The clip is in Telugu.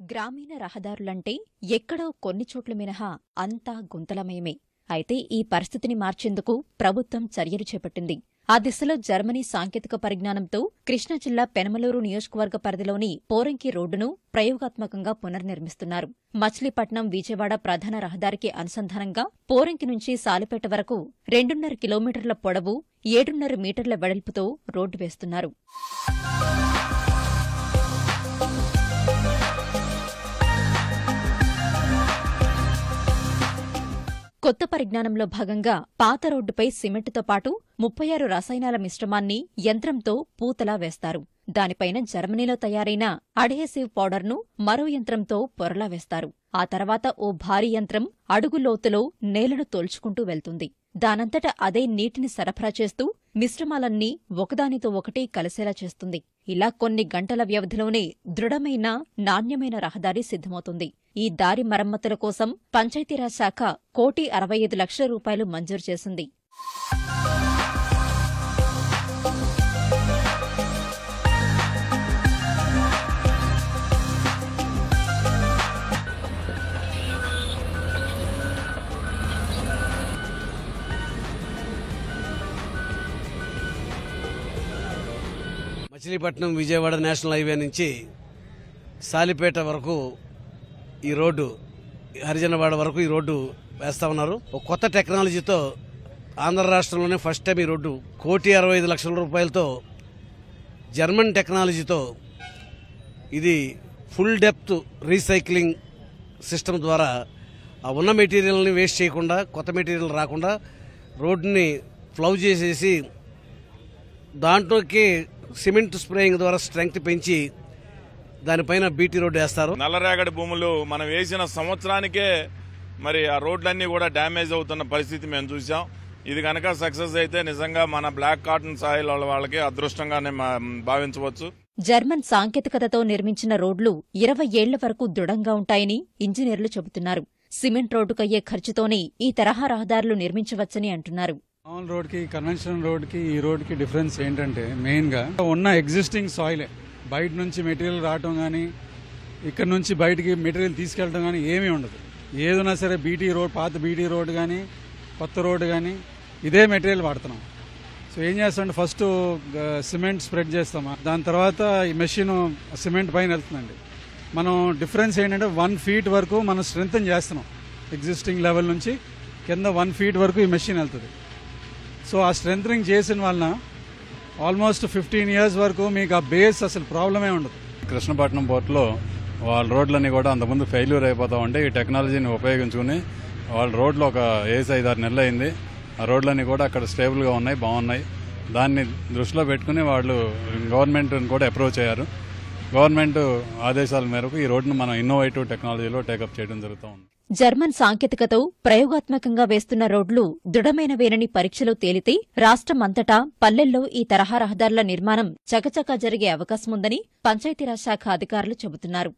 గ్రామీణ రహదారులంటే ఎక్కడో కొన్ని చోట్ల మినహా అంతా గుంతలమయమే. అయితే ఈ పరిస్థితిని మార్చేందుకు ప్రభుత్వం చర్యలు చేపట్టింది. ఆ దిశలో జర్మనీ సాంకేతిక పరిజ్ఞానంతో కృష్ణా జిల్లా పెనమలూరు నియోజకవర్గ పరిధిలోని పోరంకి రోడ్డును ప్రయోగాత్మకంగా పునర్నిర్మిస్తున్నారు. మచిలీపట్నం విజయవాడ ప్రధాన రహదారికి అనుసంధానంగా పోరంకి నుంచి సాలిపేట వరకు రెండున్నర కిలోమీటర్ల పొడవు ఏడున్నర మీటర్ల వెడల్పుతో రోడ్డు వేస్తున్నారు. కొత్త పరిజ్ఞానంలో భాగంగా పాత రోడ్డుపై సిమెంటుతో పాటు ముప్పై ఆరు రసాయనాల మిశ్రమాన్ని యంత్రంతో పూతలా వేస్తారు. దానిపైన జర్మనీలో తయారైన అడ్హెసివ్ పౌడర్ను మరో యంత్రంతో పొరలా వేస్తారు. ఆ తర్వాత ఓ భారీ యంత్రం అడుగు లోతులో నేలను తోల్చుకుంటూ వెళ్తుంది. దానంతట అదే నీటిని సరఫరా చేస్తూ మిశ్రమాలన్నీ ఒకదానితో ఒకటి కలిసేలా చేస్తుంది. ఇలా కొన్ని గంటల వ్యవధిలోనే దృఢమైన నాణ్యమైన రహదారి సిద్ధమవుతుంది. ఈ దారి మరమ్మతుల కోసం పంచాయతీరాజ్ శాఖ కోటి అరవై ఐదు లక్షల రూపాయలు మంజూరు చేసింది. మచిలీపట్నం విజయవాడ నేషనల్ హైవే నుంచి సాలిపేట వరకు ఈ రోడ్డు హరిజనవాడ వరకు ఈ రోడ్డు వేస్తా ఉన్నారు. ఒక కొత్త టెక్నాలజీతో ఆంధ్ర రాష్ట్రంలోనే ఫస్ట్ టైం ఈ రోడ్డు కోటి అరవై ఐదు లక్షల రూపాయలతో జర్మన్ టెక్నాలజీతో ఇది ఫుల్ డెప్త్ రీసైక్లింగ్ సిస్టమ్ ద్వారా ఆ ఉన్న మెటీరియల్ని వేస్ట్ చేయకుండా కొత్త మెటీరియల్ రాకుండా రోడ్డుని ఫ్లవ్ చేసేసి దాంట్లోకి సిమెంట్ స్ప్రేయింగ్ ద్వారా స్ట్రెంగ్త్ పెంచి దానిపైన బీటీ రోడ్డు వేస్తారు. నల్లరేగడి భూములు మనం వేసిన సంవత్సరానికే మరి ఆ రోడ్లన్నీ కూడా డ్యామేజ్ అవుతున్న పరిస్థితి మేము చూసాం ఇది కనుక సక్సెస్ అయితే నిజంగా మన బ్లాక్ కాటన్ సాయిల్ వాళ్ళ వాళ్ళకి అదృష్టంగానే మా- భావించవచ్చు. జర్మన్ సాంకేతికతతో నిర్మించిన రోడ్లు ఇరవై ఏళ్ళ వరకు దృఢంగా ఉంటాయని ఇంజనీర్లు చెబుతున్నారు. సిమెంట్ రోడ్డుకయ్యే ఖర్చుతోనే ఈ తరహా రహదారులు నిర్మించవచ్చని అంటున్నారు. మామూలు రోడ్కి కన్వెన్షనల్ రోడ్కి ఈ రోడ్కి డిఫరెన్స్ ఏంటంటే మెయిన్గా ఉన్న ఎగ్జిస్టింగ్ సాయిలే బయట నుంచి మెటీరియల్ రావటం కానీ ఇక్కడ నుంచి బయటికి మెటీరియల్ తీసుకెళ్ళడం కానీ ఏమీ ఉండదు. ఏదైనా సరే బీటీ రోడ్ పాత బీటీ రోడ్ కానీ కొత్త రోడ్ కానీ ఇదే మెటీరియల్ వాడుతున్నాం. సో ఏం చేస్తామంటే ఫస్ట్ సిమెంట్ స్ప్రెడ్ చేస్తామా దాని తర్వాత ఈ మెషిన్ సిమెంట్ పైన వెళ్తుందండి. మనం డిఫరెన్స్ ఏంటంటే వన్ ఫీట్ వరకు మనం స్ట్రెంగ్తన్ చేస్తున్నాం. ఎగ్జిస్టింగ్ లెవెల్ నుంచి కింద వన్ ఫీట్ వరకు ఈ మెషిన్ వెళ్తుంది. సో ఆ స్ట్రెంగ్ చేసిన వలన ఆల్మోస్ట్ ఫిఫ్టీన్ ఇయర్స్ వరకు మీకు ఆ బేస్ అసలు ప్రాబ్లమే ఉండదు. కృష్ణపట్నం పోర్టులో వాళ్ళ రోడ్లన్నీ కూడా అంతకుముందు ఫెయిల్యూర్ అయిపోతా ఉంటే ఈ టెక్నాలజీని ఉపయోగించుకుని వాళ్ళ రోడ్లు ఒక ఏసి ఐదారు నెలలు అయింది. ఆ రోడ్లన్నీ కూడా అక్కడ స్టేబుల్గా ఉన్నాయి బాగున్నాయి. దాన్ని దృష్టిలో పెట్టుకుని వాళ్ళు గవర్నమెంట్ని కూడా అప్రోచ్ అయ్యారు గవర్నమెంట్ ఆదేశాల మేరకు ఈ రోడ్ను మనం ఇన్నోవేటివ్ టెక్నాలజీలో టేకప్ చేయడం జరుగుతూ ఉంది. జర్మన్ సాంకేతికతో ప్రయోగాత్మకంగా వేస్తున్న రోడ్లు దృఢమైనవేనని పరీక్షలో తేలితే రాష్ట్రమంతటా పల్లెల్లో ఈ తరహా రహదారుల నిర్మాణం చకచకా జరిగే అవకాశముందని పంచాయతీరాజ్ శాఖ అధికారులు చెబుతున్నారు.